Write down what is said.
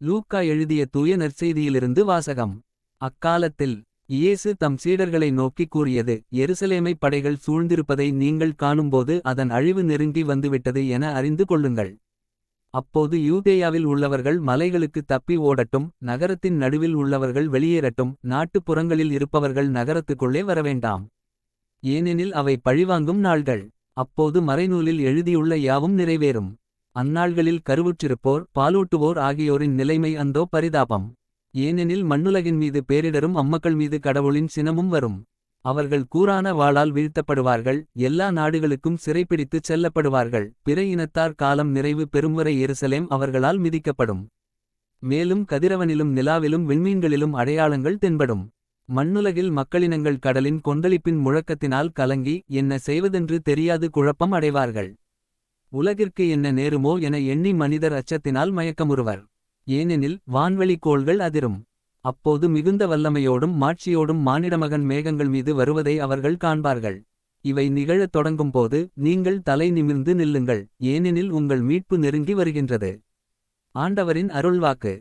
லூக்கா எழுதிய தூய நற்செய்தியிலிருந்து வாசகம். அக்காலத்தில் இயேசு தம் சீடர்களை நோக்கிக் கூறியது எருசலேமை படைகள் சூழ்ந்திருப்பதை நீங்கள் காணும்போது அதன் அழிவு நெருங்கி வந்துவிட்டது என அறிந்து கொள்ளுங்கள். அப்போது யூதேயாவில் உள்ளவர்கள் மலைகளுக்கு தப்பி ஓடட்டும் நகரத்தின் நடுவில் உள்ளவர்கள் வெளியேறட்டும் நாட்டுப்புறங்களில் இருப்பவர்கள் நகரத்துக்குள்ளே வரவேண்டாம். ஏனெனில் அவை பழிவாங்கும் நாள்கள். அப்போது மறைநூலில் எழுதியுள்ள யாவும் நிறைவேறும். அந்நாள்களில் கருவுற்றிருப்போர் பாலூட்டுவோர் ஆகியோரின் நிலைமை அந்தோ பரிதாபம். ஏனெனில் மண்ணுலகின் மீது பேரிடரும் அம்மக்கள் மீது கடவுளின் சினமும் வரும். அவர்கள் கூரான வாளால் வீழ்த்தப்படுவார்கள் எல்லா நாடுகளுக்கும் சிறைப்பிடித்துச் செல்லப்படுவார்கள். பிற இனத்தார் காலம் நிறைவு பெறும்வரை எருசலேம் அவர்களால் மிதிக்கப்படும். மேலும் கதிரவனிலும் நிலாவிலும் விண்மீன்களிலும் அடையாளங்கள் தென்படும். மண்ணுலகில் மக்களினங்கள் கடலின் கொந்தளிப்பின் முழக்கத்தினால் கலங்கி என்ன செய்வதென்று தெரியாது குழப்பம் அடைவார்கள். உலகிற்கு என்ன நேருமோ என எண்ணி மனிதர் அச்சத்தினால் மயக்கமுறுவர். ஏனெனில் வான்வெளிக் கோள்கள் அதிரும். அப்போது மிகுந்த வல்லமையோடும் மாட்சியோடும் மானிடமகன் மேகங்கள் மீது வருவதை அவர்கள் காண்பார்கள். இவை நிகழத் தொடங்கும்போது நீங்கள் தலை நிமிர்ந்து நில்லுங்கள். ஏனெனில் உங்கள் மீட்பு நெருங்கி வருகின்றது. ஆண்டவரின் அருள்வாக்கு.